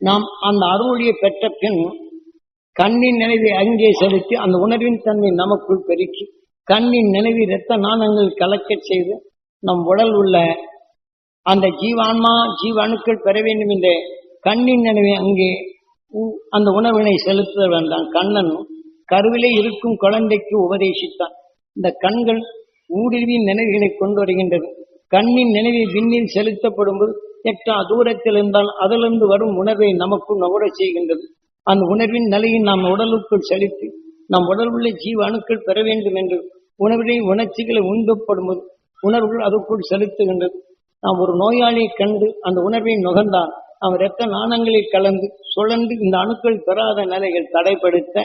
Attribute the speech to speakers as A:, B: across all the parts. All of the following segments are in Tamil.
A: நாம் அந்த அருளியை பெற்ற பின் கண்ணின் நினைவை அங்கே செலுத்தி அந்த உணர்வின் தன்மை நமக்குள் பெருக்கி கண்ணின் நினைவு இரத்த நாணங்கள் கலக்கச் செய்து நம் உடல் உள்ள அந்த ஜீவான்மா ஜீவாணுக்கள் பெற வேண்டும் என்ற கண்ணின் நினைவை அங்கே உ- அந்த உணவினை செலுத்த வேண்டாம். கண்ணன் கருவிலே இருக்கும் குழந்தைக்கு உபதேசித்தான். இந்த கண்கள் ஊடுருவின் நினைவுகளை கொண்டு வருகின்றது கண்ணின் நினைவை விண்ணில் செலுத்தப்படும் போது எட்டா தூரத்தில் இருந்தால் அதிலிருந்து வரும் உணர்வை நமக்கு நுகரச் செய்கின்றது. அந்த உணர்வின் நிலையை நாம் உடலுக்குள் செலுத்தி நம் உடல் உள்ள ஜீவ அணுக்கள் பெற வேண்டும் என்று உணர்வினை உணர்ச்சிகளை உண்டப்படும் போது உணர்வுகள் அதற்குள் செலுத்துகின்றது. நாம் ஒரு நோயாளியை கண்டு அந்த உணர்வை நுகர்ந்தால் அவன் இரத்த நாணங்களில் கலந்து சுழன்று இந்த அணுக்கள் பெறாத நிலைகள் தடைப்படுத்த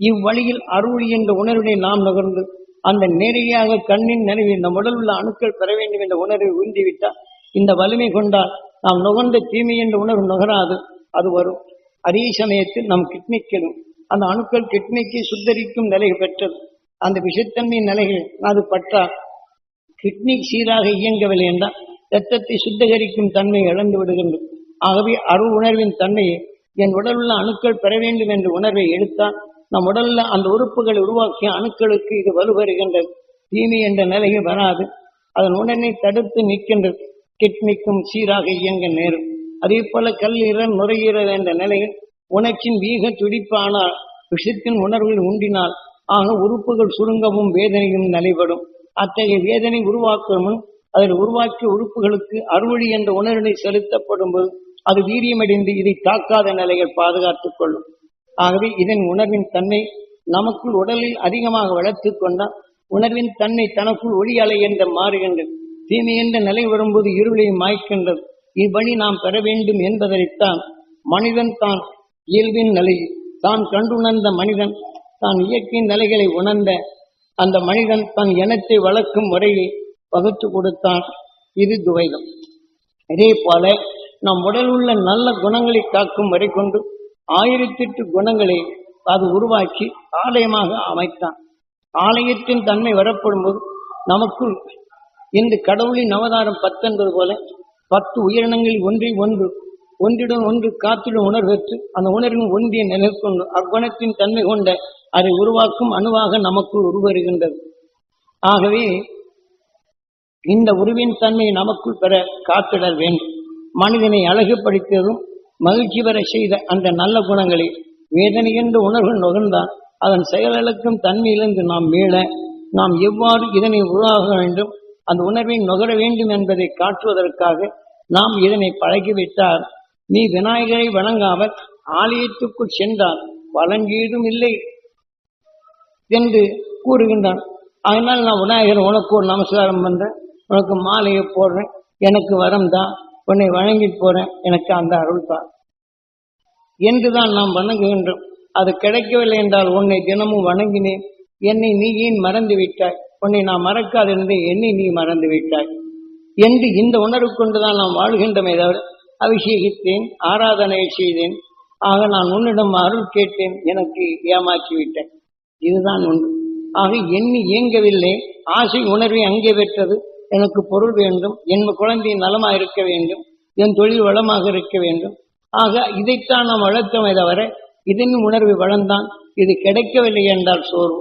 A: இவ்வழியில் அருள் என்ற உணர்வினை நாம் நுகர்ந்து அந்த நேரடியாக கண்ணின் நினைவில் நம் உடல் உள்ள அணுக்கள் பெற வேண்டும் என்ற உணர்வை உந்திவிட்டால் இந்த வலிமை கொண்டால் நாம் நுகர்ந்த தீமை என்ற உணர்வு நுகராது. அது வரும் அதே சமயத்தில் நம் கிட்னிக்கிடும் அந்த அணுக்கள் கிட்னிக்கு சுத்தரிக்கும் நிலை பெற்றது. அந்த விஷத்தன்மை நிலைகள் அது பற்றால் கிட்னி சீராக இயங்கவில்லை என்றால் இரத்தத்தை சுத்திகரிக்கும் தன்மை இழந்து விடுகின்றது. ஆகவே அருள் உணர்வின் தன்மையை என் உடலுள்ள அணுக்கள் பெற வேண்டும் என்ற உணர்வை எடுத்தால் நம் உடல்ல அந்த உறுப்புகளை உருவாக்கிய அணுக்களுக்கு இது வலுப்பெறுகின்றது தீமை என்ற நிலையை வராது. அதன் உணர்வை தடுத்து நிற்கின்றது. கிட்னிக்கும் சீராக இயங்க நேரும். அதே போல கல்லீரல் நுரையீரல் என்ற நிலையில் உணர்ச்சியின் வீக துடிப்பானால் விஷத்தின் உணர்வில் உண்டினால் ஆக உறுப்புகள் சுருங்கவும் வேதனையும் நிலைப்படும் அத்தகைய வேதனை உருவாக்கும் முன் அதில் உருவாக்கிய உறுப்புகளுக்கு அறுவழி என்ற உணர்வினை செலுத்தப்படும் போது அது வீரியமடைந்து இதை தாக்காத நிலைகள் பாதுகாத்துக் கொள்ளும். ஆகவே இதன் உணர்வின் தன்மை நமக்குள் உடலில் அதிகமாக வளர்த்து கொண்டால் உணர்வின் தன்மை தனக்குள் ஒளி அலை என்ற மாறுகின்றது. தீமை என்ற நிலை வரும்போது இருளை மாய்க்கின்றது. இவ்வழி நாம் பெற வேண்டும் என்பதைத்தான் மனிதன் தான் இயல்பின் நிலை. தான் கண்டுணர்ந்த மனிதன் தான் இயற்கையின் நிலைகளை உணர்ந்த அந்த மனிதன் தன் இனத்தை வளர்க்கும் முறையை வகுத்து கொடுத்தான். இது துவைதம். இதே போல நம் உடல் உள்ள நல்ல குணங்களை காக்கும் வரை கொண்டு ஆயிரத்தெட்டு குணங்களை அது உருவாக்கி ஆலயமாக அமைத்தான். ஆலயத்தின் தன்மை வரப்படும் போது நமக்குள் இந்த கடவுளின் அவதாரம் பத்தென்பது போல பத்து உயிரினங்களில் ஒன்றை ஒன்று ஒன்றிடம் ஒன்று காத்திடும் உணர்வெற்று அந்த உணர்வின் ஒன்றிய நிலைக்கொண்டு அக்குணத்தின் தன்மை கொண்ட அதை உருவாக்கும் அணுவாக நமக்குள் உருவருகின்றது. ஆகவே இந்த உருவின் தன்மையை நமக்குள் பெற காத்திடல் வேண்டும். மனிதனை அழகுபடுத்தியதும் மகிழ்ச்சி பெற செய்த அந்த நல்ல குணங்களை வேதனை என்ற உணர்வு நுகர்ந்தால் அதன் செயலிழக்கும் தன்மையிலிருந்து நாம் மீள நாம் எவ்வாறு இதனை உருவாக வேண்டும்? அந்த உணர்வை நுகர வேண்டும் என்பதை காட்டுவதற்காக நாம் இதனை பழகிவிட்டார். நீ விநாயகரை வணங்காமல் ஆலயத்துக்குள் சென்றால் வழங்கீடும் இல்லை என்று கூறுகின்றான். அதனால் நான் விநாயகர் உனக்கு ஒரு நமஸ்காரம் பண்றேன். உனக்கு மாலையை போடுறேன். எனக்கு வரம் தான் உன்னை வழங்கி போறேன். எனக்கு அந்த அருள் தான் என்றுதான் நாம் வணங்குகின்றோம். அது கிடைக்கவில்லை என்றால் உன்னை தினமும் வணங்கினேன். என்னை நீ ஏன் மறந்து விட்டாய் உன்னை நான் மறக்காதிருந்து என்னை நீ மறந்து விட்டாய். என்று இந்த உணர்வு கொண்டுதான் நாம் வாழ்கின்றமே தவிர அபிஷேகித்தேன் ஆராதனை செய்தேன். ஆக நான் உன்னிடம் அருள் கேட்டேன் எனக்கு ஏமாற்றி விட்டேன் இதுதான் ஒன்று ஆக எண்ணி இயங்கவில்லை ஆசை உணர்வை அங்கே பெற்றது. எனக்கு பொருள் வேண்டும் என் குழந்தை நலமா இருக்க வேண்டும் என் தொழில் வளமாக இருக்க வேண்டும். ஆக இதைத்தான் நாம் வளர்த்தோமே தவிர இதன் உணர்வு வளர்ந்தான். இது கிடைக்கவில்லை என்றால் சோர்வு.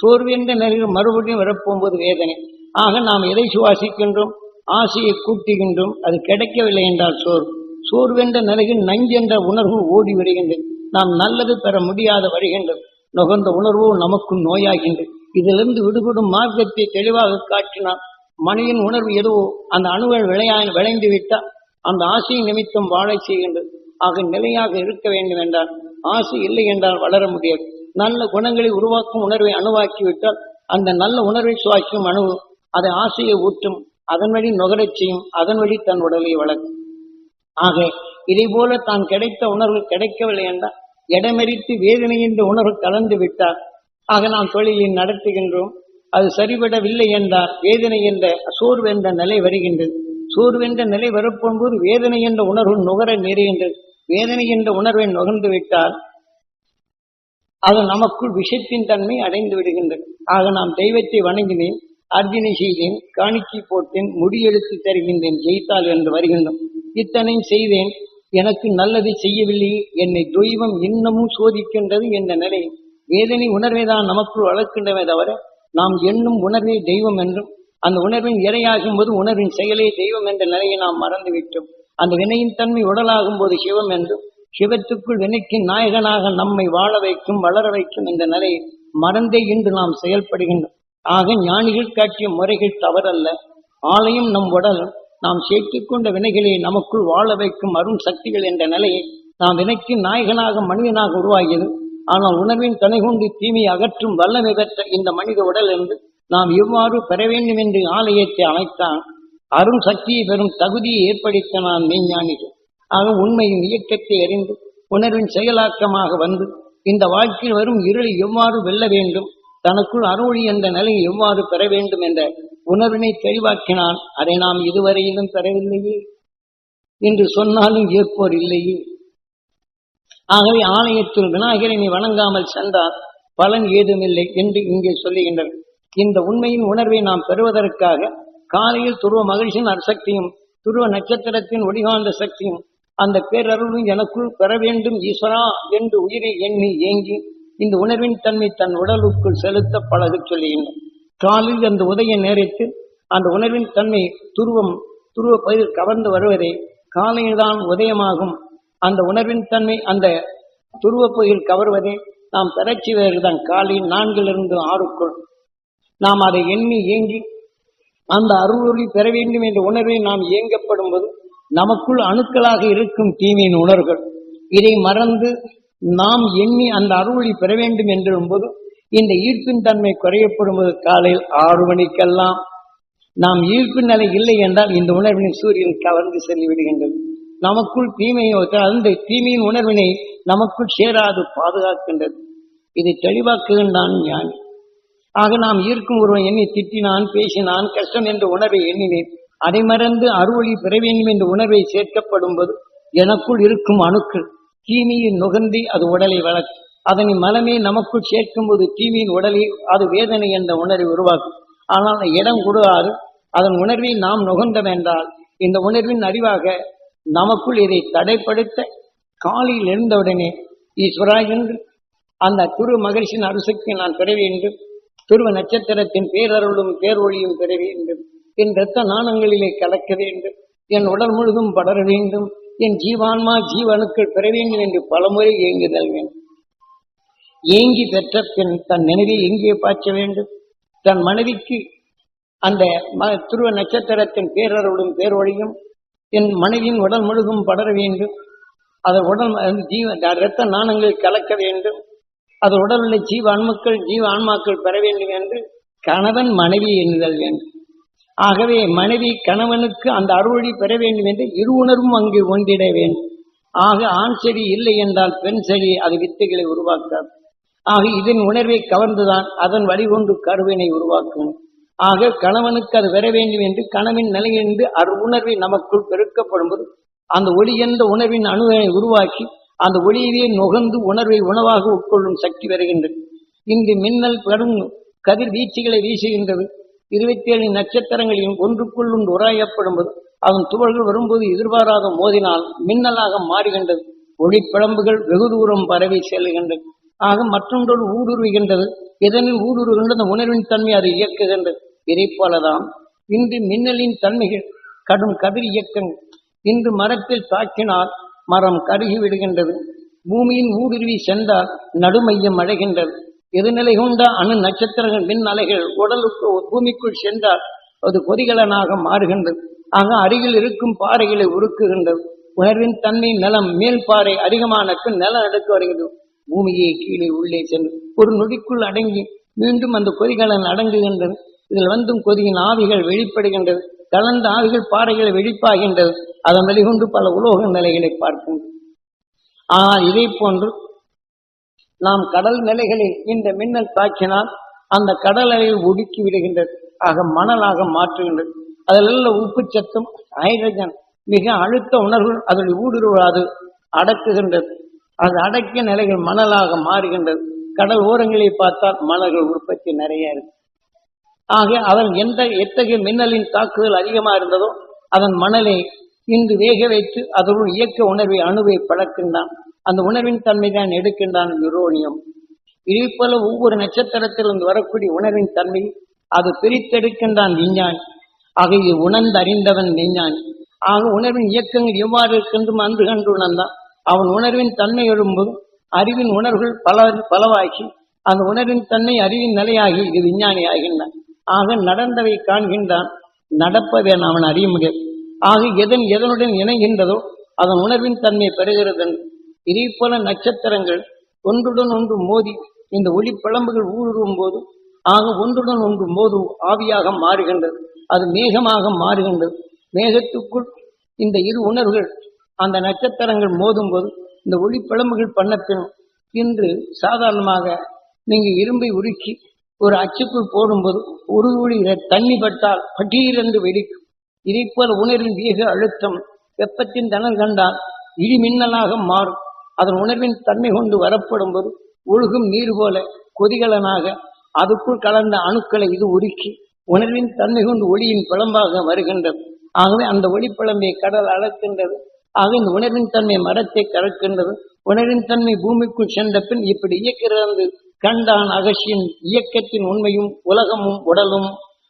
A: சோர்வு என்ற நிலையில் மறுபடியும் வரப்போகும்போது வேதனை. ஆக நாம் எதை சுவாசிக்கின்றோம்? ஆசையை கூட்டுகின்றோம். அது கிடைக்கவில்லை என்றால் சோர்வு. சோர்வென்ற நிலையில் நஞ்சென்ற உணர்வு ஓடி வருகின்றது. நாம் நல்லது பெற முடியாத வருகின்றது. நுகர்ந்த உணர்வோ நமக்கும் நோயாகின்றது. இதிலிருந்து விடுபடும் மார்க்கத்தை தெளிவாக காட்டினால் மனிதன் உணர்வு எதுவோ அந்த அணுகள் விளையா விளைந்து விட்டால் அந்த ஆசை நிமித்தம் வாழச் செய்கின்றது. ஆக நிலையாக இருக்க வேண்டும் என்றால் ஆசை இல்லை என்றால் வளர முடியாது. நல்ல குணங்களை உருவாக்கும் உணர்வை அணுவாக்கிவிட்டால் அந்த நல்ல உணர்வை சுவாக்கும் அணு அதை ஆசையை ஊற்றும் அதன் வழி நுகரச் செய்யும் அதன் வழி தன் உடலை வளர்க்கும். ஆக இதை போல தான் கிடைத்த உணர்வு கிடைக்கவில்லை என்றால் இடமெறித்து வேதனை என்ற உணர்வு கலந்து விட்டார் ஆக நாம் தொழிலை நடத்துகின்றோம். அது சரிபடவில்லை என்றால் வேதனை என்ற சோர்வென்ற நிலை வருகின்றது. சோர்வென்ற நிலை வரப்போகும்போது வேதனை என்ற உணர்வு நுகர நேருகின்றது. வேதனை என்ற உணர்வை நுகர்ந்து விட்டால் அது நமக்குள் விஷத்தின் தன்மை அடைந்து விடுகின்றது. ஆக நாம் தெய்வத்தை வணங்கினேன் அர்ஜுனை செய்தேன் காணிக்கை போட்டேன் முடியெடுத்து தருகின்றேன் ஜெயித்தால் என்று வருகின்றோம். இத்தனையும் செய்தேன் எனக்கு நல்லது செய்யவில்லை என்னை தெய்வம் இன்னமும் சோதிக்கின்றது என்ற நிலை. வேதனை உணர்வைதான் நமக்குள் வளர்க்கின்றமே தவிர நாம் எண்ணும் உணர்வே தெய்வம் என்றும் அந்த உணர்வின் இரையாகும் போது உணர்வின் செயலே தெய்வம் என்ற நிலையை நாம் மறந்துவிட்டோம். அந்த வினையின் தன்மை உடலாகும் போது சிவம் என்றும் சிவத்துக்குள் வினைக்கு நாயகனாக நம்மை வாழ வைக்கும் வளர வைக்கும் இந்த நிலையை மறந்தே இன்று நாம் செயல்படுகின்றோம். ஆக ஞானிகள் காட்டிய முறைகள் தவறல்ல. ஆலயம் நம் உடல். நாம் சேர்த்துக்கொண்ட வினைகளை நமக்குள் வாழ வைக்கும் அருண் சக்திகள் என்ற நிலையை நாம் வினைக்கு நாயகனாக மனிதனாக உருவாகியது. ஆனால் உணர்வின் துணை கொண்டு தீமையை அகற்றும் வல்லமை பெற்ற இந்த மனித உடல் என்று நாம் எவ்வாறு பெற வேண்டும் என்று ஆலயத்தை அமைத்தான் அருண் சக்தியை பெறும் தகுதியை ஏற்படுத்த நான் மெய்ஞானிகள். ஆக உண்மையின் இயக்கத்தை அறிந்து உணர்வின் செயலாக்கமாக வந்து இந்த வாழ்க்கையில் வரும் இருளை எவ்வாறு வெல்ல வேண்டும் தனக்குள் அருளி என்ற நிலையை எவ்வாறு பெற வேண்டும் என்ற உணர்வினை தெளிவாக்கினான் அதை நாம் இதுவரையிலும் பெறவில்லையே. என்று சொன்னாலும் ஏற்போர் இல்லையே. ஆகவே ஆலயத்தில் விநாயகரை வணங்காமல் சென்றால் பலன் ஏதுமில்லை என்று இங்கே சொல்லுகின்றனர். இந்த உண்மையின் உணர்வை நாம் பெறுவதற்காக காலையில் துருவ மகிழ்ச்சியின் அசக்தியும் துருவ நட்சத்திரத்தின் ஒளிகாந்த சக்தியும் அந்த பேரருளும் எனக்குள் பெற வேண்டும் ஈஸ்வரா என்று உயிரை எண்ணி ஏங்கி இந்த உணர்வின் தன்மை தன் உடலுக்குள் செலுத்த பழகச் சொல்லுகின்றன காலில் அந்த உதய நேரத்தில் அந்த உணர்வின் தன்மை துருவம் துருவ பயிர் கவர்ந்து வருவதை காலையில்தான் உதயமாகும். அந்த உணர்வின் தன்மை அந்த துருவ பயிர் கவர்வதே நாம் பெறச் செய்வதற்குதான் காலை நான்கிலிருந்து ஆறுக்குள். நாம் அதை எண்ணி ஏங்கி அந்த அருளொளி பெற வேண்டும் என்ற உணர்வை நாம் இயங்கப்படும் போது நமக்குள் அணுக்களாக இருக்கும் தீமையின் உணர்வுகள். இதை மறந்து நாம் எண்ணி அந்த அருளொளி பெற வேண்டும் என்றும்போது இந்த ஈர்ப்பின் தன்மை குறையப்படும் போது காலையில் ஆறு மணிக்கெல்லாம் நாம் ஈர்ப்பு நிலை இல்லை என்றால் இந்த உணர்வினை சூரியன் கவர்ந்து செல்லிவிடுகின்றது நமக்குள் தீமையை அந்த தீமையின் உணர்வினை நமக்குள் சேராது பாதுகாக்கின்றது. இதை தெளிவாக்குகின்றான் ஞானி. ஆக நாம் ஈர்க்கும் ஒருவன் எண்ணி திட்டினான் பேசினான் கஷ்டம் என்ற உணர்வை எண்ணினேன். அதை மறந்து அருளி பெற வேண்டும் என்ற உணர்வை சேர்க்கப்படும் போது எனக்குள் இருக்கும் அணுக்கள் தீமையை நுகர்ந்தி அது உடலை வளர்க்கும். அதனை மனமே நமக்குள் சேர்க்கும் போது தீமையின் உடலை அது வேதனை என்ற உணர்வை உருவாக்கும். ஆனால் இடம் கூடாது. அதன் உணர்வை நாம் நுகர்ந்தோம் என்றால் இந்த உணர்வின் அறிவாக நமக்குள் இதை தடைப்படுத்த காலையில் எழுந்தவுடனே ஈஸ்வரா என்று அந்த துரு மகிழ்ச்சியின் அரசுக்கு நான் பெற வேண்டும். துருவ நட்சத்திரத்தின் பேரருளும் பேரொழியும் பெற வேண்டும். என் இரத்த நாணங்களிலே கலக்க வேண்டும். என் உடல் முழுதும் படர வேண்டும். என் ஜீவான்மா ஜீவனுக்கள் பெற வேண்டும் என்று பலமுறை ஏங்குதல் வேண்டும். ஏங்கி பெற்ற பின் தன் நினைவை எங்கே பாய்ச்ச வேண்டும்? தன் மனைவிக்கு அந்த ம- துருவ நட்சத்திரத்தின் பேரருளும் பேரொழியும் என் மனைவியின் உடல் முழுதும் படர வேண்டும். அதன் உடல் ஜீவன் ஜீவ இரத்த நாணங்கள் கலக்க வேண்டும். அது உடல் உள்ள ஜீவ ஆன்மாக்கள் ஜீவ ஆன்மாக்கள் பெற வேண்டும் என்று கணவன் மனைவி எண்ணுதல் வேண்டும். ஆகவே மனைவி கணவனுக்கு அந்த அறுவழி பெற வேண்டும் என்று இரு உணர்வும் அங்கு ஒன்றிட வேண்டும். ஆக ஆண் செடி இல்லை என்றால் பெண் செடி அது வித்துகளை உருவாக்காது. ஆக இதன் உணர்வை கவர்ந்துதான் அதன் வழிகொண்டு கருவினை உருவாக்கும். ஆக கணவனுக்கு அது பெற வேண்டும் என்று கணவன் நிலையிலிருந்து அரு உணர்வை நமக்குள் பெருக்கப்படும் போது அந்த ஒளி என்ற உணர்வின் அணுவை உருவாக்கி அந்த ஒளியவே நுகர்ந்து உணர்வை உணவாக உட்கொள்ளும் சக்தி வருகின்றது. இங்கு மின்னல் பெரும் கதிர் வீச்சுகளை வீசுகின்றது. இருபத்தி ஏழு நட்சத்திரங்களையும் ஒன்றுக்குள்ளுண்டு உராயப்படும்போது உராயப்படும் போது அதன் துகள்கள் வரும்போது எதிர்பாராத மோதினால் மின்னலாக மாறுகின்றது. ஒளிப்பிழம்புகள் வெகு தூரம் பரவி செல்கின்றது. ஆக மற்றொன்றோடு ஊடுருவுகின்றது. இதனில் ஊடுருவுகின்ற அந்த உணர்வின் தன்மை அதை இயக்குகின்றது. இதை போலதான் இன்று மின்னலின் தன்மைகள் கடும் கதிர் இயக்கங்கள். இன்று மரத்தில் தாக்கினால் மரம் கருகி விடுகின்றது. பூமியின் ஊடுருவி சென்றால் நடுமையம் அடைகின்றது. எதிர்நிலை கொண்ட அணு நட்சத்திரங்கள் மின் அலைகள் உடலுக்கு பூமிக்குள் சென்றால் அது கொதிகலனாக மாறுகின்றது. ஆக அருகில் இருக்கும் பாறைகளை உருக்குகின்றது. உணர்வின் தன்மை நிலம் மேல் பாறை அதிகமானக்கு நிலம் அடுக்க வருகின்றது பூமியை கீழே உள்ளே சென்று ஒரு நொடிக்குள் அடங்கி மீண்டும் அந்த கொதிகலன் அடங்குகின்றது. இதில் வந்தும் கொதியின் ஆவிகள் வெளிப்படுகின்றது. கலந்த ஆவிகள் பாறைகளை வெளிப்பாகின்றது. அதன் வெளிகொண்டு பல உலோக நிலைகளை பார்க்கின்றது ஆனால் இதை போன்று நாம் கடல் நிலைகளில் இந்த மின்னல் தாக்கினால் அந்த கடல் அலையை ஒடுக்கி விடுகின்றது ஆக மணலாக மாற்றுகின்றது. அதில் உப்பு சத்தும் ஹைட்ரஜன் மிக அழுத்த உணர்வு அதில் ஊடுருவாது அடக்குகின்றது. அது அடக்கிய நிலைகள் மணலாக மாறுகின்றது. கடல் ஓரங்களை பார்த்தால் மணல்கள் உற்பத்தி நிறைய இருக்கு. ஆக அதன் எந்த எத்தகைய மின்னலின் தாக்குதல் அதிகமாக இருந்ததோ அதன் மணலை இன்று வேக வைத்து அதனுள் இயக்க உணர்வை அணுவை பழக்கின்றான். அந்த உணர்வின் தன்மை தான் எடுக்கின்றான் யுரோனியம். இதே போல ஒவ்வொரு நட்சத்திரத்திலிருந்து வரக்கூடிய உணர்வின் தன்மை அது பிரித்தெடுக்கின்றான் விஞ்ஞானி. ஆக இது உணர்ந்து அறிந்தவன் விஞ்ஞானி. ஆக உணர்வின் இயக்கங்கள் எவ்வாறு இருக்கின்றும் அன்று கண்டு உணர்ந்தான். அவன் உணர்வின் தன்மை எழும்போது அறிவின் உணர்வுகள் பல பலவாகி அந்த உணர்வின் தன்மை அறிவின் நிலையாகி இது விஞ்ஞானி ஆகின்றான் ஆக நடந்தவை காண்கின்றான் நடப்பதை அவன் அறிய முடியாது ஆக எதன் எதனுடன் இணைகின்றதோ அதன் உணர்வின் தன்மை பெறுகிறது என்று போல நட்சத்திரங்கள் ஒன்றுடன் ஒன்று மோதி இந்த ஒளி பிளம்புகள் ஊடுருவும் போது ஆக ஒன்றுடன் ஒன்று மோது ஆவியாக மாறுகின்றது. அது மேகமாக மாறுகின்றது. மேகத்துக்குள் இந்த இரு உணர்வுகள் அந்த நட்சத்திரங்கள் மோதும் போது இந்த ஒளிப்பிழம்புகள் பிளம்புகள் பண்ணப்பின் இன்று சாதாரணமாக நீங்கள் இரும்பை உருக்கி ஒரு அச்சுக்குள் போடும்போது ஒரு ஒளி தண்ணி பட்டால் பட்டீரென்று வெடிக்கும் இதைப்போல் உணர்வின் வேக அழுத்தம் வெப்பத்தின் தனல் கண்டால் இடி மின்னலாக மாறும். அதன் உணர்வின் தன்மை கொண்டு வரப்படும் போது ஒழுகும் நீர் போல கொதிகலனாக அதுக்குள் கலந்த அணுக்களை இது உருக்கி உணர்வின் தன்மை கொண்டு ஒளியின் பிளம்பாக வருகின்றது. ஆகவே அந்த ஒளிப்பிளம்பை கடல் அளக்கின்றது. ஆக இந்த உணர்வின் தன்மை மரத்தை கறக்கின்றது உணர்வின் தன்மை பூமிக்குள் சென்ற பின் இப்படி இயக்கிறது கண்டான் அகசியின். இயக்கத்தின் உண்மையும் உலகமும் உடலும்.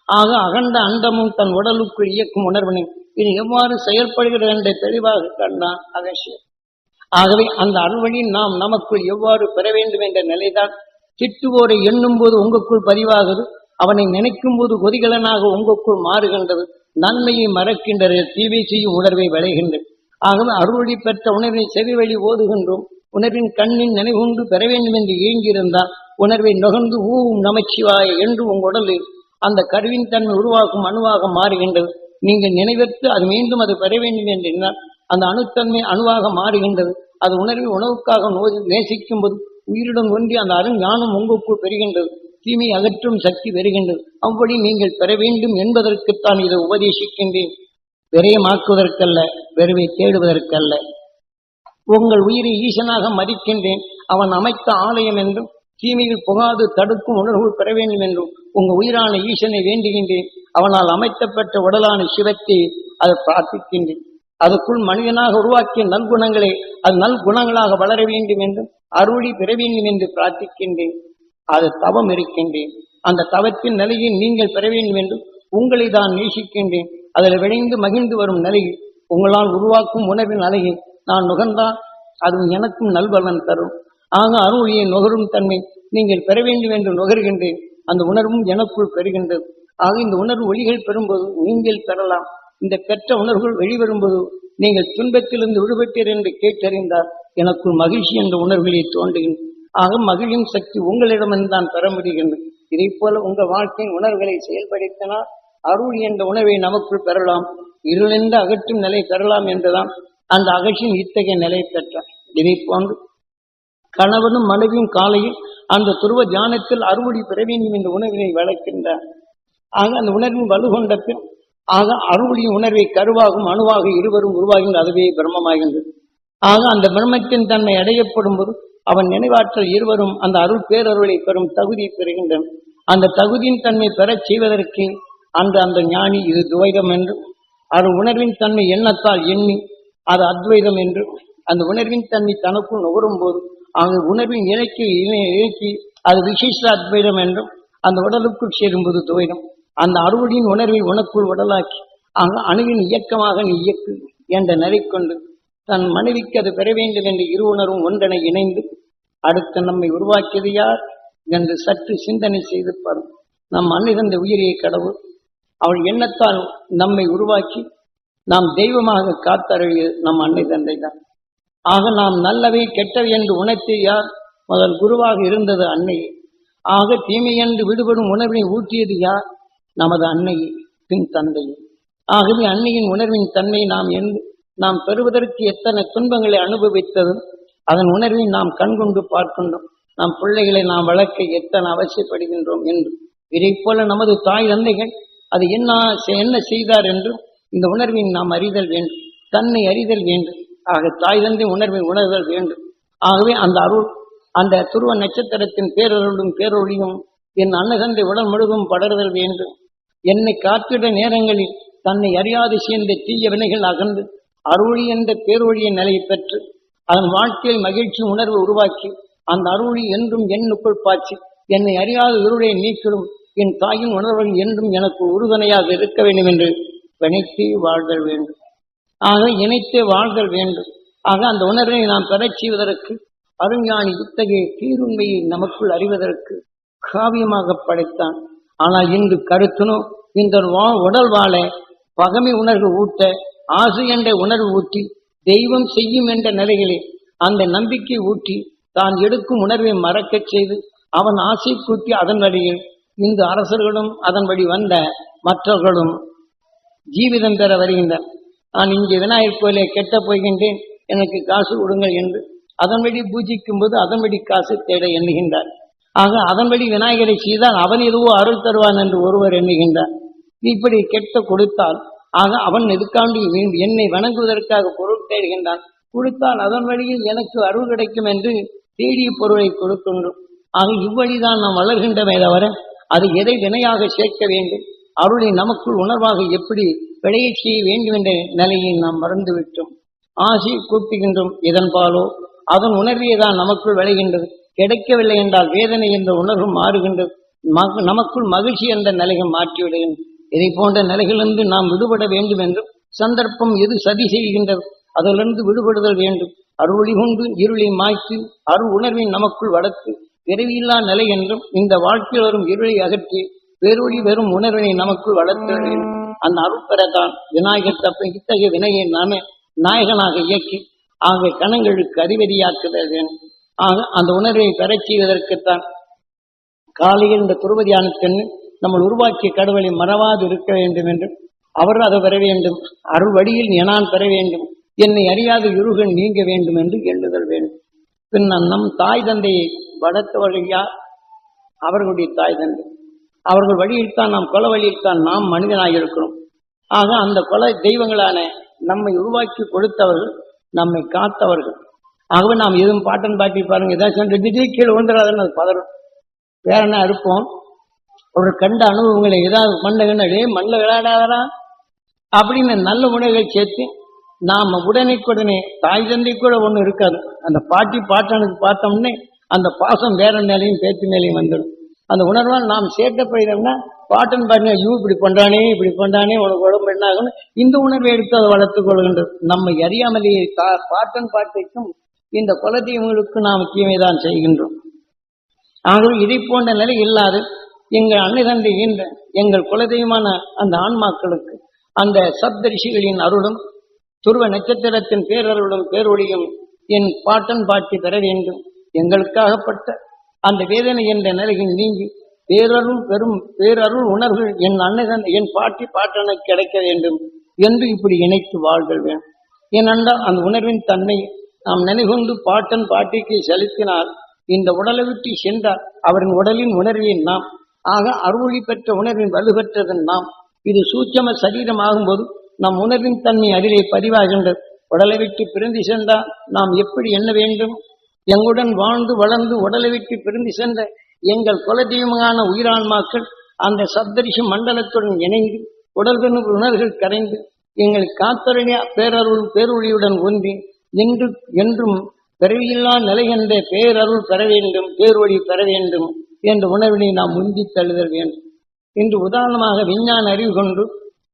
A: ஆக அகண்ட அண்டமும் தன் உடலுக்குள் இயக்கும் உணர்வினை இது எவ்வாறு செயல்படுகிறது என்று தெளிவாக கண்டான் அகசியன். ஆகவே அந்த அருள்வழி நாம் நமக்குள் எவ்வாறு பெற வேண்டும் என்ற நிலைதான் திட்டுவோரை எண்ணும் போது உங்களுக்குள் பதிவாகுது அவனை நினைக்கும் போது கொதிகலனாக உங்களுக்குள் மாறுகின்றது நன்மையை மறக்கின்றது தீவை செய்யும் உணர்வை விளைகின்றது. ஆகவே அருள்வழி பெற்ற உணர்வை செவி வழி ஓதுகின்றோம் உணர்வின் கண்ணின் நினைவுண்டு பெற வேண்டும் என்று ஏங்கியிருந்தால் உணர்வை நுகர்ந்து ஊவும் நமச்சிவாய என்று உங்கள் உடலில் அந்த கருவின் தன்மை உருவாக்கும் அணுவாக மாறுகின்றது. நீங்கள் நினைவிற்கு அது மீண்டும் அது பெற வேண்டும் என்று எண்ணால் அந்த அணுத்தன்மை அணுவாக மாறுகின்றது. அது உணர்வை உணவுக்காக நோதி நேசிக்கும் போது உயிருடன் ஒன்றி அந்த அருஞானம் உங்களுக்குள் பெறுகின்றது. தீமை அகற்றும் சக்தி பெறுகின்றது. அவ்வழி நீங்கள் பெற வேண்டும் என்பதற்குத்தான் இதை உபதேசிக்கின்றேன். விரயமாக்குவதற்கல்ல வெறுவை தேடுவதற்கல்ல. உங்கள் உயிரை ஈசனாக மதிக்கின்றேன். அவன் அமைத்த ஆலயம் என்றும் தீமையில் புகாது தடுக்கும் உணர்வு பெற வேண்டும் என்றும் உங்க உயிரான ஈசனை வேண்டுகின்றேன். அவனால் அமைத்தப்பட்ட உடலான சிவத்தை அதை பிரார்த்திக்கின்றேன். அதுக்குள் மனிதனாக உருவாக்கிய நல்குணங்களை அது நல்குணங்களாக வளர வேண்டும் என்றும் அருளி பெற வேண்டும் என்று பிரார்த்திக்கின்றேன். அது தவம் இருக்கின்றேன். அந்த தவத்தின் நிலையை நீங்கள் பெற வேண்டும் என்றும் உங்களை தான் நேசிக்கின்றேன். அதில் விளைந்து மகிழ்ந்து வரும் நிலையில் உங்களால் உருவாக்கும் உணவின் அலையை நான் நுகர்ந்தால் அதுவும் எனக்கும் நல்பலன் தரும். ஆக அருளியை நுகரும் தன்மை நீங்கள் பெற வேண்டும் என்று நுகர்கின்றேன். அந்த உணர்வும் எனக்குள் பெறுகின்றது. ஆக இந்த உணர்வு ஒளிகள் பெறும்போது நீங்கள் பெறலாம். இந்த பெற்ற உணர்வுகள் வெளிவரும்போது நீங்கள் துன்பத்திலிருந்து விடுபட்டீர் என்று கேட்டறிந்தால் எனக்குள் மகிழ்ச்சி என்ற உணர்வுகளை தோன்றுகின்றன. ஆக மகிழும் சக்தி உங்களிடமிருந்து தான் பெற முடிகின்றது. இதை போல உங்கள் வாழ்க்கையின் உணர்வுகளை செயல்படுத்தினால் அருள் என்ற உணர்வை நமக்குள் பெறலாம். இருளென்ற அகற்றும் நிலை பெறலாம் என்றுதான் அந்த அகற்றின் இத்தகைய நிலை பெற்றார். இதை போன்று கணவனும் மனைவியும் காலையில் அந்த துருவ தியானத்தில் அறுவடை பெற வேண்டும் என்ற உணர்வினை வளர்க்கின்றார். ஆக அந்த உணர்வின் வலுகொண்ட பின் ஆக அருளின் உணர்வை கருவாகும் அணுவாக இருவரும் உருவாகின்ற அதுவே பிரம்மமாகின்றது. ஆக அந்த பிரம்மத்தின் தன்மை அடையப்படும் போது அவன் நினைவாற்றல் இருவரும் அந்த அருள் பேரருளை பெறும் தகுதி பெறுகின்றன. அந்த தகுதியின் தன்மை பெறச் செய்வதற்கு அந்த அந்த ஞானி இது துவைதம் என்றும் அது உணர்வின் தன்மை எண்ணத்தால் எண்ணி அது அத்வைதம் என்றும் அந்த உணர்வின் தன்மை தனக்குள் நுகரும் போது அங்கு உணர்வின் இலக்கி இணைக்கி அது விசேஷ அத்வைதம் என்றும் அந்த உடலுக்குள் சேரும்போது துவைதம். அந்த அறுவடியின் உணர்வை உனக்குள் உடலாக்கி அங்கு அணுவின் இயக்கமாக நீ இயக்கு என்ற நிலை கொண்டு தன் மனைவிக்கு அது பெற வேண்டும் என்ற இரு உணர்வும் ஒன்றனை இணைந்து அடுத்து நம்மை உருவாக்கியது யார்? என்று சற்று சிந்தனை செய்து பாரும் நம் அன்னை தந்த உயிரியை கடவுள் அவள் எண்ணத்தால் நம்மை உருவாக்கி நாம் தெய்வமாக காத்தருளிய நம் அன்னை தந்தை தான் ஆக நாம் நல்லவை கெட்டவை என்று உணர்த்தி யார்? முதல் குருவாக இருந்தது அன்னையே. ஆக தீமை என்று விடுபடும் உணர்வினை ஊற்றியது யார்? நமது அன்னையே பின் தந்தையே. ஆகவே அன்னையின் உணர்வின் தன்மை நாம் என்று நாம் பெறுவதற்கு எத்தனை துன்பங்களை அனுபவித்ததும் அதன் உணர்வை நாம் கண்கொண்டு பார்க்கின்றோம். நம் பிள்ளைகளை நாம் வளர்க்க எத்தனை அவசியப்படுகின்றோம் என்று. இதை போல நமது தாய் தந்தைகள் அது என்ன என்ன செய்தார் என்றும் இந்த உணர்வின் நாம் அறிதல் வேண்டும். தன்னை அறிதல் வேண்டும். ஆக தாய் தந்தை உணர்வை உணர்தல் வேண்டும். ஆகவே அந்த அருள் அந்த துருவ நட்சத்திரத்தின் பேரருளும் பேரொழியும் என் அன்னதந்தை உடல் முழுதும் படர்தல் வேண்டும். என்னை காத்திட நேரங்களில் தன்னை அறியாது சேர்ந்த தீய வினைகள் அகன்று அருளி என்ற பேரொழிய நிலையை பெற்று அதன் வாழ்க்கையில் மகிழ்ச்சி உணர்வு உருவாக்கி அந்த அருளி என்றும் என்னுக்குள் பாய்ச்சி என்னை அறியாத இருளை நீக்கிடும் என் தாயின் உணர்வுகள் என்றும் எனக்கு உறுதுணையாக இருக்க வேண்டும் என்று பிணைத்தே வாழ்தல் வேண்டும். ஆக இணைத்து வாழ்தல் வேண்டும். ஆக அந்த உணர்வை நாம் பெறச் செய்வதற்கு அருஞானி இத்தகைய தீருண்மையை நமக்குள் அறிவதற்கு காவியமாக படைத்தான். ஆனால் இங்கு கருத்தனும் இந்த வா- உடல் வாழ பகமை உணர்வு ஊட்ட ஆசு என்ற உணர்வு ஊட்டி தெய்வம் செய்யும் என்ற நிலையிலே அந்த நம்பிக்கை ஊட்டி தான் எடுக்கும் உணர்வை மறக்கச் செய்து அவன் ஆசை கூட்டி அதன் வழியில் இந்த அரசர்களும் அதன் வழி வந்த மற்றவர்களும் ஜீவிதம் பெற வருகின்றனர். நான் இங்கே விநாயகர் கோயிலை கெட்ட போகின்றேன் எனக்கு காசு கொடுங்கள் என்று அதன்படி பூஜிக்கும் போது அதன்படி காசு தேட எண்ணுகின்றார். ஆக அதன்படி விநாயகரை செய்தால் அவன் எதுவோ அருள் தருவான் என்று ஒருவர் எண்ணுகின்றார். இப்படி கெட்ட கொடுத்தால் ஆக அவன் எதுக்காண்டி என்னை வணங்குவதற்காக பொருள் தேடுகின்றான். கொடுத்தால் அதன் வழியில் எனக்கு அருள் கிடைக்கும் என்று தேடிய பொருளை கொடுக்கின்றோம். ஆக இவ்வழிதான் நாம் வளர்கின்றமே தவிர அது எதை வினையாக சேர்க்க வேண்டும் அருளை நமக்குள் உணர்வாக எப்படி விளையச் செய்ய வேண்டும் என்ற நிலையை நாம் மறந்துவிட்டோம். ஆசை கூட்டுகின்றோம் இதன்பாலோ அதன் உணர்வே தான் நமக்குள் விளைகின்றது. கிடைக்கவில்லை என்றால் வேதனை என்ற உணர்வு மாறுகின்றது. நமக்குள் மகிழ்ச்சி என்ற நிலையை மாற்றிவிடுகின்றது இதை போன்ற நிலைகளிலிருந்து நாம் விடுபட வேண்டும் என்றும் சந்தர்ப்பம் எது சதி செய்கின்றது அதிலிருந்து விடுபடுதல் வேண்டும். அருளி கொண்டு இருளை மாய்த்து அருள் உணர்வை நமக்குள் வளர்த்து பிறவியில்லா நிலை என்றும் இந்த வாழ்க்கையில் வரும் இருளை அகற்றி பேரொளி வெறும் உணர்வினை நமக்குள் வளர்த்த வேண்டும் அந்த அருள் விநாயகர் தப்ப இத்தகைய வினையை நாமே நாயகனாக இயக்கி ஆகிய கணங்களுக்கு அதிபதியாக்குதல் வேண்டும். ஆக அந்த உணர்வை பெறச் செய்வதற்குத்தான் காலையில் இந்த துருவதியானத்தென்னு நம்ம உருவாக்கிய கடவுளை மறவாது இருக்க வேண்டும் என்று அவர் அதை பெற வேண்டும் அருள் வழியில் நான் பெற வேண்டும் என்னை அறியாத இருகன் நீங்க வேண்டும் என்று எழுதல் வேண்டும். பின் நம் தாய் தந்தையை வளர்த்தவர்கள் யார் அவர்களுடைய தாய் தந்தை. அவர்கள் வழியில்தான் நாம் கொலை வழியில்தான் நாம் மனிதனாக இருக்கிறோம். ஆக அந்த கொலை தெய்வங்களான நம்மை உருவாக்கி கொடுத்தவர்கள் நம்மை காத்தவர்கள். ஆகவே நாம் எதுவும் பாட்டன் பாட்டி பாருங்க ஏதாச்சும் சென்று திடீர் கீழே விழுந்துடாதுன்னு அது பதறும். வேற என்ன இருப்போம் ஒரு கண்ட அனுபவங்களை ஏதாவது மண்ணுகன்னு அடே மண்ணில் விளையாடாதரா அப்படின்னு நல்ல உணவுகள் சேர்த்து நாம் உடனே தாய் தந்தை கூட ஒன்றும் இருக்காது. அந்த பாட்டி பாட்டனுக்கு பார்த்தோம்னே அந்த பாசம் வேற மேலையும் பேத்து மேலேயும் வந்துடும். அந்த உணர்வால் நாம் சேர்க்கப்படுகிறோம்னா பாட்டன் பாருங்க ஐயோ இப்படி பண்றானே இப்படி பண்றானே உனக்கு உடம்பு என்ன ஆகும்னு? இந்த உணர்வை எடுத்து அதை வளர்த்துக் கொள்கின்றது. நம்ம அறியாமலேயே பாட்டன் பாட்டிக்கும் இந்த குலதெய்வங்களுக்கு நாம் தீமை தான் செய்கின்றோம். ஆகவே இதை போன்ற நிலை இல்லாது எங்கள் அன்னை தந்தை ஈன்ற எங்கள் குலதெய்வமான அந்த ஆன்மாக்களுக்கு அந்த சப்தரிஷிகளின் அருளும் துருவ நட்சத்திரத்தின் பேரருளும் பேரொழியும் என் பாட்டன் பாட்டி பெற வேண்டும். எங்களுக்காகப்பட்ட அந்த வேதனை என்ற நிலையில் நீங்கி பேரருள் பெரும் பேரருள் உணர்வு என் அன்னை என் பாட்டி பாட்டனுக்கு கிடைக்க வேண்டும் என்று இப்படி இணைத்து வாழ்கள் வேண்டும். ஏனென்றால் அந்த உணர்வின் தன்மை நாம் நினைகொண்டு பாட்டன் பாட்டிக்கு செலுத்தினால் இந்த உடலை விட்டு சென்றார் அவரின் உடலின் உணர்வின் நாம் ஆக அருளி பெற்ற உணர்வின் வலுப்பெற்றதன் நாம். இது சூட்சம சரீரம் ஆகும்போது நம் உணர்வின் தன்மை அதிலே பதிவாகின்றது. உடலை விட்டு பிரிந்து சென்றால் நாம் எப்படி எண்ண வேண்டும்? எங்களுடன் வாழ்ந்து வளர்ந்து உடலை விட்டு பிரிந்து சென்ற எங்கள் குலதெய்வமான உயிரான்மாக்கள் அந்த சப்தரிஷி மண்டலத்துடன் இணைந்து உடல்கணு உணர்வுகள் கரைந்து எங்கள் காத்தருளிய பேரருள் பேரொழியுடன் ஒன்றி என்று என்றும் பிறவியில்லா நிலை என்ற பேரருள் பெற வேண்டும் பேர்வழி பெற வேண்டும் என்ற உணர்வினை நாம் முந்தி தழுதல் வேண்டும். இன்று உதாரணமாக விஞ்ஞான அறிவு கொண்டு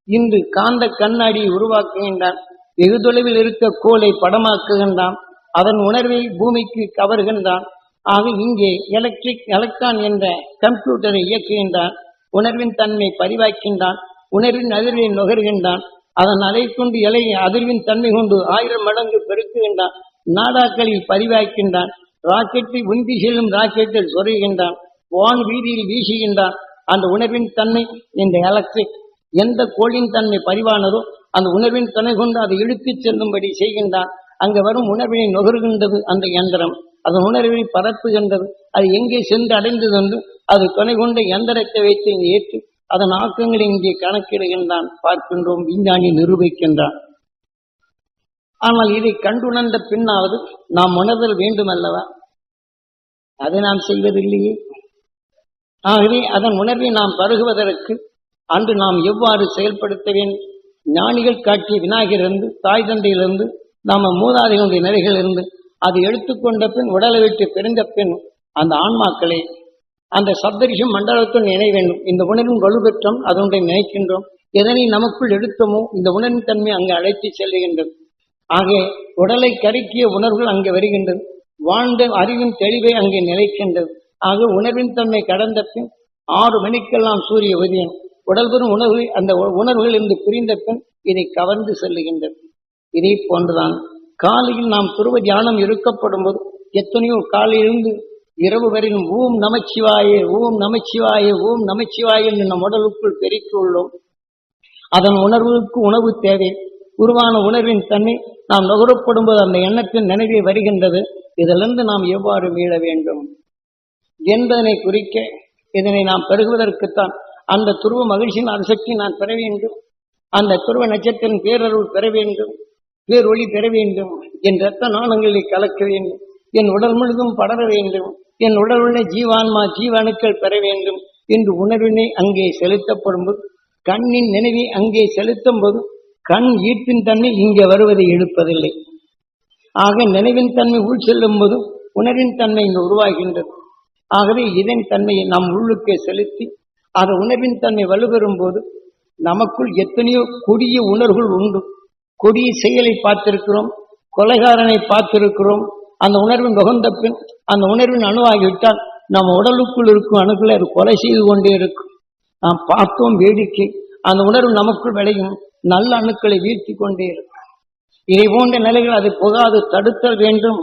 A: இன்று காந்த கண்ணாடியை உருவாக்குகின்றான் வெகு தொலைவில் இருக்க கோலை படமாக்குகின்றான் அதன் உணர்வை பூமிக்கு கவர்கின்றான். ஆக இங்கே எலக்ட்ரிக் எலக்ட்ரான் என்ற கம்ப்யூட்டரை இயக்குகின்றான் உணர்வின் தன்மை பதிவாக்கின்றான் உணர்வின் அதிர்வை நுகர்கின்றான். அதன் அலை கொண்டு இலை அதிர்வின் தன்மை கொண்டு ஆயிரம் மடங்கு பெருக்குகின்றான். நாடாக்களில் பதிவாக்கின்றான் ராக்கெட்டை உந்தி செல்லும் ராக்கெட்டில் சொருகின்றான் வான் வீதியில் வீசுகின்றான். அந்த உணர்வின் தன்மை இந்த எலக்ட்ரிக் எந்த கோளின் தன்மை பதிவானதோ அந்த உணர்வின் துணை கொண்டு அதை இழுத்துச் செல்லும்படி செய்கின்றான். அங்கு வரும் உணர்வினை நுகர்கின்றது அந்த இயந்திரம் அதன் உணர்வினை பரப்புகின்றது. அது எங்கே சென்று அடைந்தது என்று அது துணை கொண்ட எந்திரத்தை வைத்து ஏற்று அதன் ஆக்கங்களை இங்கே கணக்கிடுகின்றான் பார்க்கின்றோம் விஞ்ஞானி நிரூபிக்கின்றான். ஆனால் இதை கண்டுணர்ந்த பின்னாவது நாம் உணர்தல் வேண்டும் அல்லவா அதை நாம் செய்வதில்லையே. ஆகவே அதன் உணர்வை நாம் பருகுவதற்கு அன்று நாம் எவ்வாறு செயல்படுத்த வேண்டும் ஞானிகள் காட்டிய விநாயகரிலிருந்து தாய் தந்தையிலிருந்து நாம மூதாதைகளுடைய நிலைகளிலிருந்து அது எடுத்துக்கொண்ட பின் உடலை விட்டு பிரிந்த பின் அந்த ஆன்மாக்களை அந்த சப்தரிஷம் மண்டலத்துடன் நினை வேண்டும். இந்த உணர்வின் வலுப்பெற்றோம் அதனுடைய நினைக்கின்றோம். எதனை நமக்குள் எடுத்தோமோ இந்த உணர்வின் தன்மை அங்கு அழைத்து செல்லுகின்றது ஆக உடலை கருக்கிய உணர்வுகள் அங்கே வருகின்றது. வாழ்ந்த அறிவின் தெளிவை அங்கே நிலைக்கின்றது. ஆக உணர்வின் தன்மை கடந்த பின் ஆறு மணிக்கெல்லாம் சூரிய உதயம். உடல் பெறும் உணர்வு அந்த உணர்வுகள் இருந்து பிரிந்த பின் இதை கவர்ந்து செல்லுகின்றது இதே போன்றுதான் காலையில் நாம் துருவ தியானம் இருக்கப்படும் போது எத்தனையோ காலையிலிருந்து இரவு வரையும் ஓம் நமச்சிவாயே ஓம் நமச்சிவாயே ஓம் நமச்சிவாயே என்று நம் உடலுக்குள் பெருக்கியுள்ளோம் அதன் உணர்வுக்கு உணவு தேவை. உருவான உணர்வின் தன்மை நாம் நுகரப்படும் போது அந்த எண்ணத்தின் நினைவே வருகின்றது. இதிலிருந்து நாம் எவ்வாறு மீள வேண்டும்? என்பதனை குறிக்க இதனை நாம் பெருகுவதற்குத்தான் அந்த துருவ மகிழ்ச்சியின் அரிசக்தி நான் பெற வேண்டும். அந்த துருவ நட்சத்திரம் பேரருள் பெற வேண்டும். பேரொளி பெற வேண்டும். என் நாணங்களை கலக்க வேண்டும். என் உடல் முழுதும் படர வேண்டும். என் உடல் உள்ள ஜீவான்மா ஜீவணுக்கள் பெற வேண்டும் என்று உணர்வினை அங்கே செலுத்தப்படும் போது கண்ணின் நினைவை அங்கே செலுத்தும் போது கண் ஈர்ப்பின் தன்மை இங்கே வருவதை எடுப்பதில்லை. ஆக நினைவின் தன்மை உள் செல்லும் போது உணர்வின் தன்மை இங்கு உருவாகின்றது. ஆகவே இதன் தன்மையை நாம் உள்ளுக்கே செலுத்தி அது உணர்வின் தன்மை வலுப்பெறும் போது நமக்குள் எத்தனையோ கொடிய உணர்வுகள் உண்டு. கொடிய செயலை பார்த்திருக்கிறோம் கொலைகாரனை பார்த்திருக்கிறோம் அந்த உணர்வின் நுகர்ந்த பின் அந்த உணர்வின் அணுவாகிவிட்டால் நம்ம உடலுக்குள் இருக்கும் அணுக்களை அது கொலை செய்து கொண்டே இருக்கும். நாம் பார்த்தோம் வேடிக்கை. அந்த உணர்வு நமக்குள் விளையும். நல்ல அணுக்களை வீழ்த்தி கொண்டே இருக்கும். இதை போன்ற நிலைகள் அதை புகாது தடுத்தல் வேண்டும்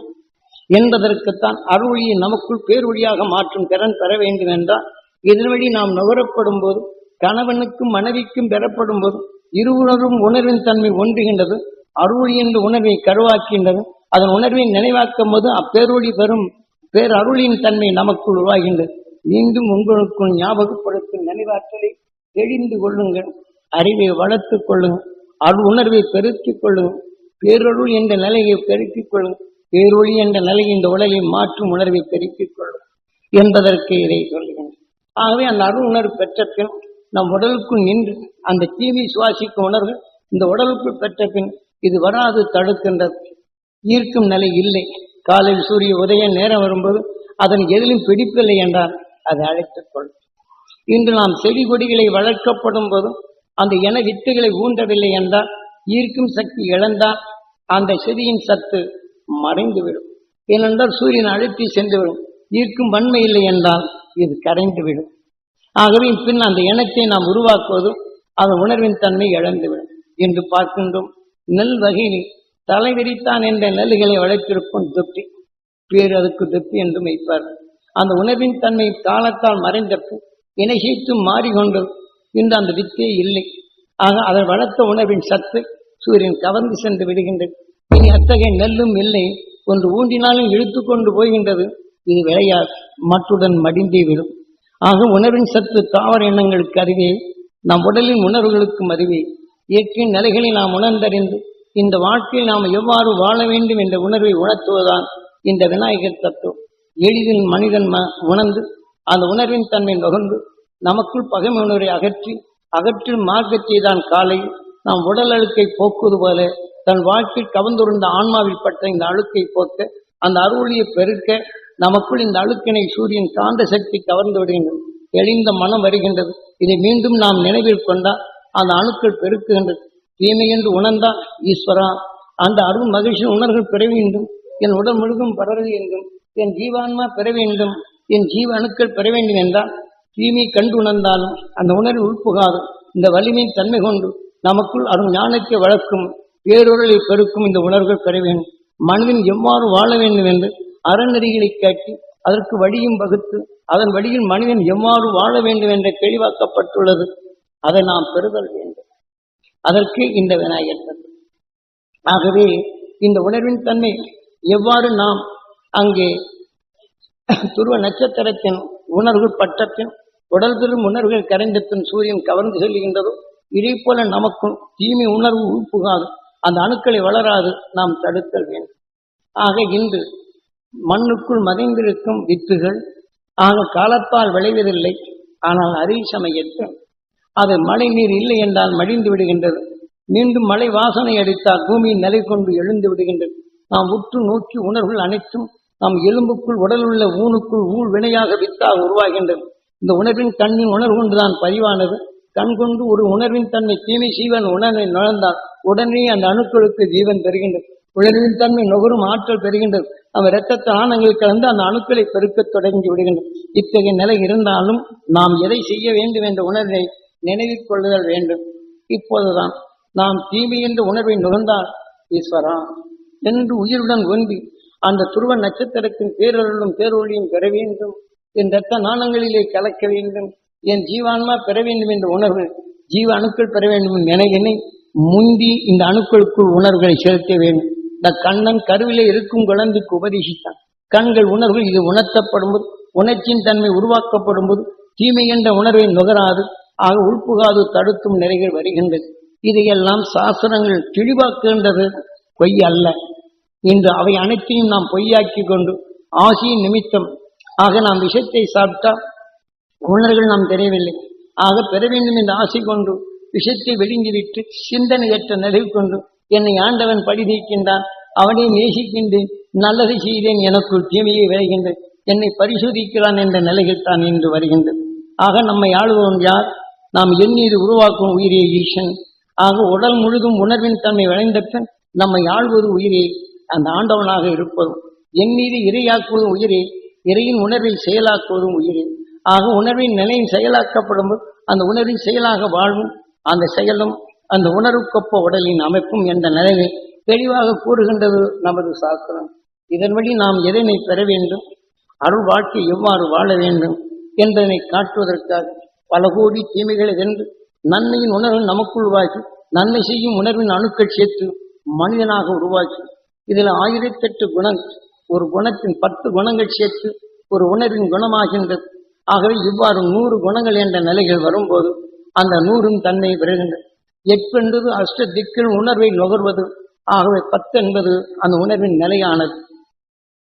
A: என்பதற்குத்தான் அருளியை நமக்குள் பேரொழியாக மாற்றும் திறன் பெற வேண்டும் என்றால் இதன் வழி நாம் நுகரப்படும் போது கணவனுக்கும் மனைவிக்கும் பெறப்படும் போது இருவுணரும் உணர்வின் தன்மை ஒன்றுகின்றது அருளி என்ற உணர்வை கருவாக்கின்றது அதன் உணர்வை நினைவாக்கும் போது அப்பேரொழி பெறும் பேரருளின் தன்மை நமக்குள் உருவாகின்றது. மீண்டும் உங்களுக்குள் ஞாபகப்படுத்தும் நினைவாற்றலை தெளிந்து கொள்ளுங்கள் அறிவை வளர்த்துக் கொள்ளுங்கள் அருள் உணர்வை பெருக்கிக் கொள்ளுங்கள் பேரருள் என்ற நிலையை பெருக்கிக் கொள்ளுங்கள் பேரொளி என்ற நிலையை இந்த உலகை மாற்றும் உணர்வை பெருக்கிக் கொள்ளும் என்பதற்கு இதை சொல்லுகிறேன். ஆகவே அந்த அருள் உணர்வு பெற்ற பின் நம் உடலுக்குள் நின்று அந்த தீவி சுவாசிக்கும் உணர்வு இந்த உடலுக்குள் பெற்ற பின் இது வராது தடுக்கின்றது. ஈர்க்கும் நிலை இல்லை. காலையில் சூரிய உதய நேரம் வரும்போது அதன் எதிலும் பிடிப்பில்லை என்றால் அதை அழைத்துக் கொள்ளும். இன்று நாம் செடி கொடிகளை வளர்க்கப்படும் போதும் அந்த இன வித்துகளை ஊன்றவில்லை என்றால் ஈர்க்கும் சக்தி இழந்தால் அந்த செடியின் சத்து மறைந்துவிடும். ஏனென்றால் சூரியன் அழுத்தி சென்றுவிடும். ஈர்க்கும் வன்மை இல்லை என்றால் இது கரைந்துவிடும். ஆகவே பின் அந்த இனத்தை நாம் உருவாக்குவதும் அதன் உணர்வின் தன்மை இழந்துவிடும் என்று பார்க்கின்றோம். நெல் வகையில் தலை விரித்தான் என்ற நெல்லுகளை வளர்த்திருக்கும் தொப்பி பேர் அதுக்கு தொப்பி என்றும் வைப்பார். அந்த உணர்வின் தன்மை காலத்தால் மறைந்த பின் இணைசைத்து மாறிக்கொண்டது இன்று அந்த வித்தே இல்லை. ஆக அதை வளர்த்த உணர்வின் சத்து சூரியன் கவர்ந்து சென்று விடுகின்றது. இனி அத்தகைய நெல்லும் இல்லை. ஒன்று ஊண்டினாலும் இழுத்து கொண்டு போகின்றது. இது விளையா மற்றுடன் மடிந்தே விடும். ஆக உணர்வின் சத்து தாவர எண்ணங்களுக்கு அறிவே நம் உடலின் உணர்வுகளுக்கும் அறிவே இயற்கையின் நிலைகளை நாம் உணர்ந்தறிந்து இந்த வாழ்க்கையில் நாம் எவ்வாறு வாழ வேண்டும் என்ற உணர்வை உணர்த்துவதுதான் இந்த விநாயகர் தத்துவம். எளிதில் மனிதன் ம- உணர்ந்து அந்த உணர்வின் தன்மை நுகர்ந்து நமக்குள் பகைமை உணர்வை அகற்றி அகற்றும் மார்க்கத்தை தான் காலை நாம் உடல் அழுக்கை போக்குவது போல தன் வாழ்க்கையில் கவர்ந்துருந்த ஆன்மாவில் பட்ட இந்த அழுக்கை போக்க அந்த அருளியை பெருக்க நமக்குள் இந்த அழுக்கினை சூரியன் காந்த சக்தி கவர்ந்து விடுகின்றது. எளிந்த மனம் வருகின்றது. இதை மீண்டும் நாம் நினைவில் கொண்டால் அந்த அணுக்கள் பெருக்குகின்றது. தீமை என்று உணர்ந்தா ஈஸ்வரா. அந்த அருள் மகிழ்ச்சி உணர்கள் பெற வேண்டும். என் உடல் முழுகும் பரவ வேண்டும் என் ஜீவான்மா பெற வேண்டும் என் ஜீவ அணுக்கள் பெற வேண்டும் என்றால் தீமை கண்டு உணர்ந்தாலும் அந்த உணர்வு உள்புகாது. இந்த வலிமை தன்மை கொண்டு நமக்குள் அருள் ஞானத்தை வளர்க்கும் பேரொருளை பெருக்கும் இந்த உணர்வுகள் பெற வேண்டும். மனதின் எவ்வாறு வாழ வேண்டும் என்று அறநெறிகளை காட்டி அதற்கு வழியும் வகுத்து அதன் வழியில் மனிதன் எவ்வாறு வாழ வேண்டும் என்று தெளிவாக்கப்பட்டுள்ளது. அதை நாம் பெறுதல் வேண்டும். அதற்கு இந்த விநாயகர் ஆகவே இந்த உணர்வின் தன்மை எவ்வாறு நாம் அங்கே துருவ நட்சத்திரத்தின் உணர்வு பட்டத்தின் உடல் பெரும் உணர்வுகள் கரைந்தத்தின் சூரியன் கவர்ந்து செல்கின்றதோ இதே போல நமக்கும் தீமை உணர்வு உப்புகாது அந்த அணுக்களை வளராது நாம் தடுத்தல் வேண்டும். ஆக இன்று மண்ணுக்குள் மதைந்திருக்கும் வித்துகள் ஆக காலத்தால் விளைவதில்லை. ஆனால் அரிய சமயத்தில் அது மழை நீர் இல்லை என்றால் மடிந்து விடுகின்றது. மீண்டும் மழை வாசனை அடித்தால் பூமியின் நிலை கொண்டு எழுந்து விடுகின்றது. நாம் உற்று நோக்கி உணர்வுகள் அனைத்தும் நம் எலும்புக்குள் உடல் உள்ள ஊனுக்குள் ஊழ் வினையாக வித்தாக உருவாகின்றது. இந்த உணர்வின் கண்ணின் உணர்வு கொண்டுதான் பதிவானது. கண் கொண்டு ஒரு உணர்வின் தன்மை தீமை சீவன் உணர்வை நுழைந்தால் உடனே அந்த அணுக்களுக்கு ஜீவன் பெறுகின்றது. உணர்வின் தன்மை நுகரும் ஆற்றல் பெறுகின்றது. நம்ம இரத்த ஆணங்கள் கலந்து அந்த அணுக்களை பெருக்கத் தொடங்கி விடுகின்றன இத்தகைய நிலை இருந்தாலும் நாம் எதை செய்ய வேண்டும் என்ற உணர்வை நினைவில் கொள்ளுதல் வேண்டும். இப்போதுதான் நாம் தீமை என்ற உணர்வை நுகர்ந்தால் ஈஸ்வரா என்று உயிருடன் ஒன்றி அந்த துருவ நட்சத்திரத்தின் பேரருளும் பேரொழியும் பெற வேண்டும். என் ரத்த நாணங்களிலே கலக்க வேண்டும். என் ஜீவான்மா பெற வேண்டும் என்ற உணர்வு ஜீவ அணுக்கள் பெற வேண்டும் நினைவினை முந்தி இந்த அணுக்களுக்குள் உணர்வுகளை செலுத்த வேண்டும். இந்த கண்ணன் கருவிலே இருக்கும் குழந்தைக்கு உபதேசித்தான். கண்கள் உணர்வு இது உணர்த்தப்படும் போது உணர்ச்சியின் தன்மை உருவாக்கப்படும் போது தீமை என்ற உணர்வை நுகராது. ஆக உள்புகாது தடுக்கும் நிலைகள் வருகின்றது. இதையெல்லாம் சாஸ்திரங்கள் தெளிவாக்குகின்றது பொய் அல்ல. இன்று அவை அனைத்தையும் நாம் பொய்யாக்கி கொண்டு ஆசியின் நிமித்தம். ஆக நாம் விஷத்தை சாப்பிட்டா உணர்கள் நாம் தெரியவில்லை. ஆக பெற வேண்டும் என்ற ஆசை கொண்டு விஷத்தை வெளிஞ்சிவிட்டு சிந்தனையற்ற நிலை கொண்டு என்னை ஆண்டவன் படி நீக்கின்றான். அவனை நேசிக்கின்றேன். நல்லது செய்தேன் எனக்குள் தீமையை விளைகின்றேன் என்னை பரிசோதிக்கிறான் என்ற நிலையில் தான் இன்று வருகின்றது. ஆக நம்மை ஆளுபவன் யார்? நாம் எண்ணீர் உருவாக்கும் உயிரே ஈசன். ஆக உடல் முழுதும் உணர்வின் தன்மை விளைந்த பின் நம்மை ஆழ்வது உயிரே அந்த ஆண்டவனாக இருப்பதும். எண்ணீது இரையாக்குவதும் உயிரே இறையின் உணர்வை செயலாக்குவதும் உயிரே. ஆக உணர்வின் நிலையும் செயலாக்கப்படும் அந்த உணர்வின் செயலாக வாழ்வும் அந்த செயலும் அந்த உணர்வுக்கொப்ப உடலின் அமைப்பும் என்ற நிலையை தெளிவாக கூறுகின்றது நமது சாஸ்திரம். இதன் வழி நாம் எதனை பெற வேண்டும் அருள் வாழ்க்கை எவ்வாறு வாழ வேண்டும் என்பதனை காட்டுவதற்காக பல கோடி தீமைகளை வென்று நன்மையின் உணர்வு நமக்குள் உருவாக்கி நன்மை செய்யும் உணர்வின் அணுக்கள் சேர்த்து மனிதனாக உருவாக்கி இதில் ஆயிரத்தெட்டு குணம் ஒரு குணத்தின் பத்து குணங்கள் சேர்த்து ஒரு உணர்வின் குணமாகின்றது. ஆகவே இவ்வாறு நூறு குணங்கள் என்ற நிலைகள் வரும்போது அந்த நூறும் தன்மை பெறுகின்றது எட்டு என்பது அஷ்ட திக்கில் உணர்வை நுகர்வது ஆகவே பத்து என்பது அந்த உணர்வின் நிலையானது.